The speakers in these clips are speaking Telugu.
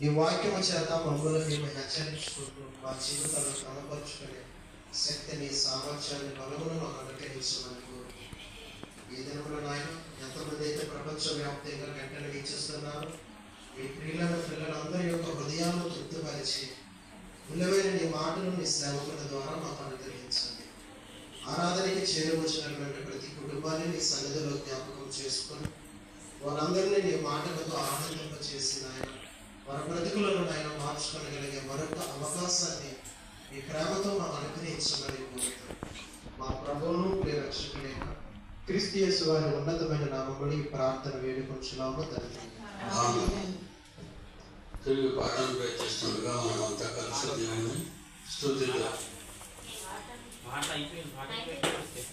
ఈ వాక్యము చేత మమ్మల్ని మేము హెచ్చరించుకుంటూ మా జీవితాలను కనపరుచుకునే శక్తిని సామర్థ్యాన్ని బలమును మాకు అనుగ్రహించమని ఈ దినములో నాయన ఎంతమంది అయితే ప్రపంచ వ్యాప్తంగా గంటలు వీక్షిస్తున్నారు మీ పిల్లల పిల్లలందరి యొక్క హృదయాలను తృప్తిపరిచి విలువైన నీ మాటలు నీ సేవకుల ద్వారా మాకు అనుగ్రహించండి ఆరాధనకి చేరవచ్చినటువంటి ప్రతి కుటుంబాన్ని నీ సన్నిధిలో జ్ఞాపకం చేసుకొని వారందరినీ నీ మాటలతో ఆనందింప చేసిన ఆయన మార్చుకోగలిగే మరొక అవకాశాన్ని మీ ప్రేమతో మాకు అనుగ్రహించమని కోరుతాం మా ప్రభువును ప్రియ రక్షకులైన క్రీస్తు యేసు వారి ఉన్నతమైన నామములు ఈ ప్రార్థన వేడుకొంచున్నాము తండ్రి. తిరిగి పాఠం ప్రయత్నిస్తుండగా మనం అంతా కలిసి దేవుని స్థుతిద్దాం మాట అయిపోయింది మాట అయిపోయింది.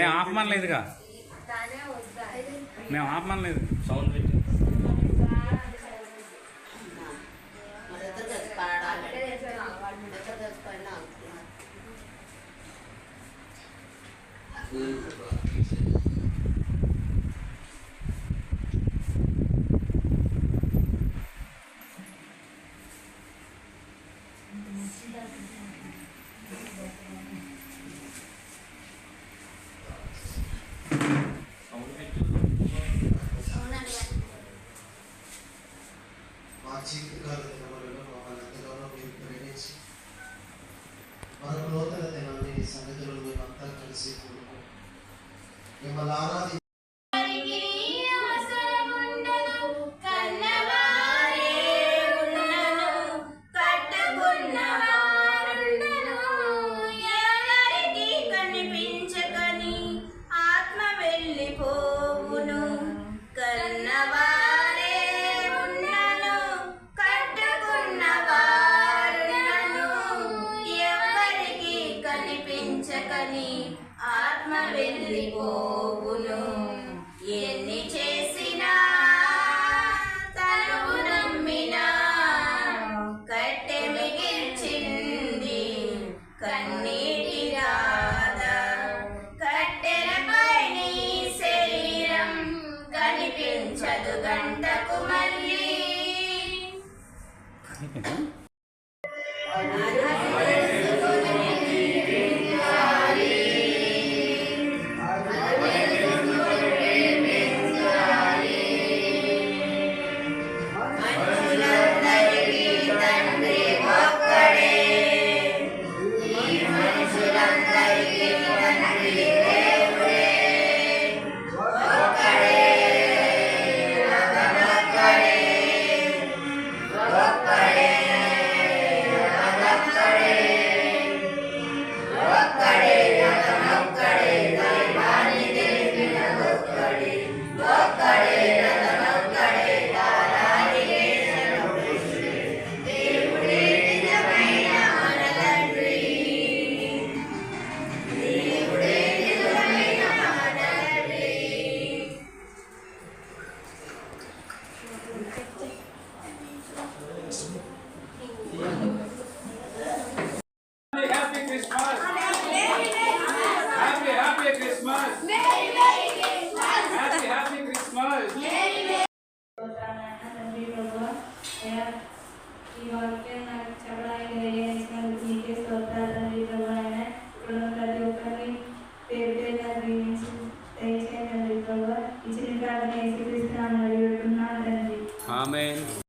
మేము ఆపమనలేదుగా మేము ఆపమనలేదు సౌండ్ పెట్టి.